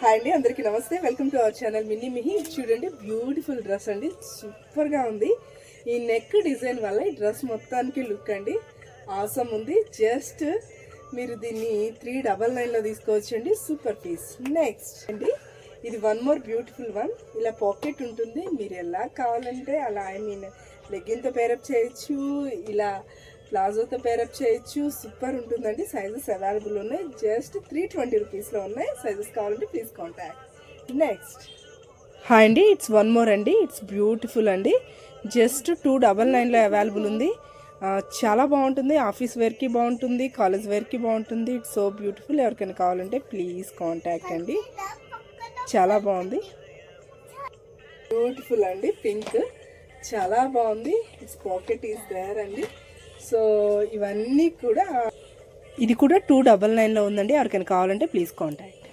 Hi అండి అందరికీ నమస్తే. వెల్కమ్ టు అవర్ ఛానల్ మినీ మిహి చూడండి బ్యూటిఫుల్ డ్రెస్ అండి. సూపర్గా ఉంది. ఈ నెక్ డిజైన్ వల్ల ఈ డ్రెస్ మొత్తానికి లుక్ అండి. ఆసమ్ ఉంది. జస్ట్ మీరు దీన్ని త్రీ డబల్ నైన్లో తీసుకోవచ్చండి. సూపర్ పీస్ నెక్స్ట్ అండి ఇది వన్ మోర్ బ్యూటిఫుల్ వన్ ఇలా పాకెట్ ఉంటుంది. మీరు ఎలా కావాలంటే అలా ఐ మీన్ లెగ్గింగ్తో పేరప్ చేయొచ్చు. ఇలా ప్లాజోతో పేరప్ చేయొచ్చు. సూపర్ ఉంటుందండి. సైజెస్ అవైలబుల్ ఉన్నాయి. జస్ట్ త్రీ ట్వంటీ రూపీస్లో ఉన్నాయి. సైజెస్ కావాలంటే ప్లీజ్ కాంటాక్ట్. నెక్స్ట్. హాయ్ అండి. ఇట్స్ వన్ మోర్ అండి. ఇట్స్ బ్యూటిఫుల్ అండి. జస్ట్ టూ డబల్ నైన్లో అవైలబుల్ ఉంది. చాలా బాగుంటుంది. ఆఫీస్ వేర్కి బాగుంటుంది. కాలేజ్ వేర్కి బాగుంటుంది. It's so beautiful. ఎవరికైనా కావాలంటే ప్లీజ్ కాంటాక్ట్ అండి. చాలా బాగుంది. బ్యూటిఫుల్ అండి. పింక్. చాలా బాగుంది. ఇట్స్ పాకెట్ ఈస్ దేర్ అండి. సో ఇవన్నీ కూడా ఇది కూడా టూ డబల్ నైన్లో ఉందండి. ఎవరికైనా కావాలంటే ప్లీజ్ కాంటాక్ట్